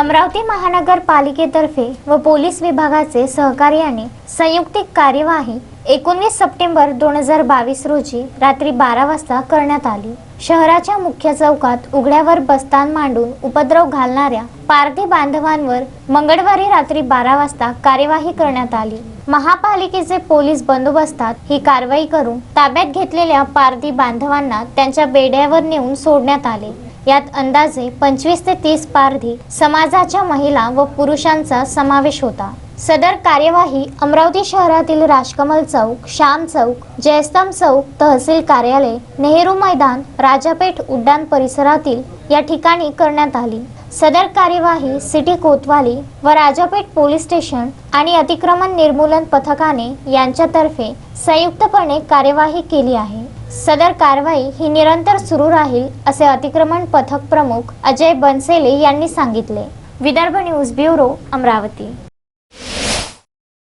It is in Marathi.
अमरावती महानगरपालिकेतर्फे व पोलीस विभागाचे सहकार्याने संयुक्तिक कार्यवाही एकोणवीस सप्टेंबर दोन हजार बावीस रोजी रात्री बारा वाजता करण्यात आली. शहराच्या मुख्य चौकात उघड्यावर बस्तान मांडून उपद्रव घालणाऱ्या पारधी बांधवांवर मंगळवारी रात्री बारा वाजता कार्यवाही करण्यात आली. महापालिकेचे पोलीस बंदोबस्तात ही कारवाई करून ताब्यात घेतलेल्या पारधी बांधवांना त्यांच्या बेड्यावर नेऊन सोडण्यात आले. यात अंदाजे पंचवीस ते तीस पारधी समाजाच्या महिला व पुरुषांचा समावेश होता. सदर कार्यवाही अमरावती शहरातील राजकमल चौक श्याम चौक जयस्तंभ चौक तहसील कार्यालय नेहरू मैदान राजापेठ उड्डाण परिसरातील या ठिकाणी करण्यात आली. सदर कार्यवाही सिटी कोतवाली व राजापेठ पोलीस स्टेशन आणि अतिक्रमण निर्मूलन पथकाने यांच्यातर्फे संयुक्तपणे कार्यवाही केली आहे. सदर कारवाई ही निरंतर सुरू राहील असे अतिक्रमण पथक प्रमुख अजय बनसेले यांनी सांगितले. Vidarbha news bureau Amravati.